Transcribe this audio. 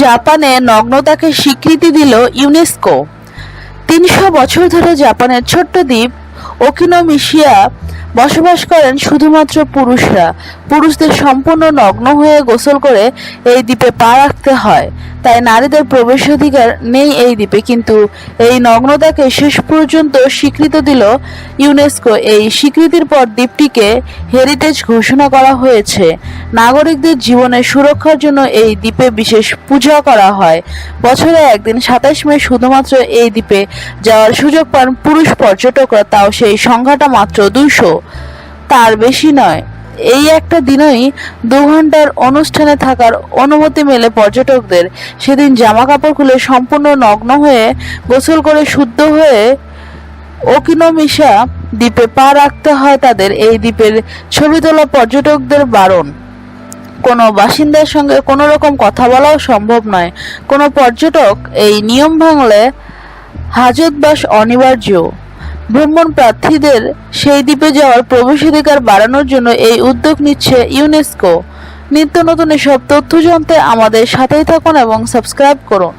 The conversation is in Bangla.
জাপানে নগ্নতাকে স্বীকৃতি দিল ইউনেস্কো। তিনশো বছর ধরে জাপানের ছোট্ট দ্বীপ ওকিনোমিশিয়া বসবাস করেন শুধুমাত্র পুরুষরা। পুরুষদের সম্পূর্ণ নগ্ন হয়ে গোসল করে এই দ্বীপে পা রাখতে হয়। তাই নারীদের প্রবেশাধিকার নেই এই দ্বীপে, কিন্তু এই নগ্নতাকে শেষ পর্যন্ত স্বীকৃত দিল ইউনেস্কো। এই স্বীকৃতির পর দ্বীপটিকে হেরিটেজ ঘোষণা করা হয়েছে। নাগরিকদের জীবনের সুরক্ষার জন্য এই দ্বীপে বিশেষ পূজা করা হয়। বছরে একদিন সাতাশ মে শুধুমাত্র এই দ্বীপে যাওয়ার সুযোগ পান পুরুষ পর্যটকরা, তাও সেই সংখ্যাটা মাত্র দুশো তার বেশি নয়। এই একটা দিনই দু ঘণ্টার অনুষ্ঠানে থাকার অনুমতি মেলে পর্যটকদের। সেদিন জামা কাপড় খুলে সম্পূর্ণ নগ্ন হয়ে গোসল করে শুদ্ধ হয়ে ওকিনোমিশা দ্বীপে পা রাখতে হয় তাদের। এই দ্বীপের ছবি তোলা পর্যটকদের বারণ। কোনো বাসিন্দার সঙ্গে কোনো রকম কথা বলাও সম্ভব নয়। কোনো পর্যটক এই নিয়ম ভাঙলে হাজতবাস অনিবার্য। ভ্রমণ প্রার্থীদের সেই দ্বীপে যাওয়ার প্রবেশাধিকার বাড়ানোর জন্য এই উদ্যোগ নিচ্ছে ইউনেস্কো। নিত্য নতুন এসব তথ্য জানতে আমাদের সাথেই থাকুন এবং সাবস্ক্রাইব করুন।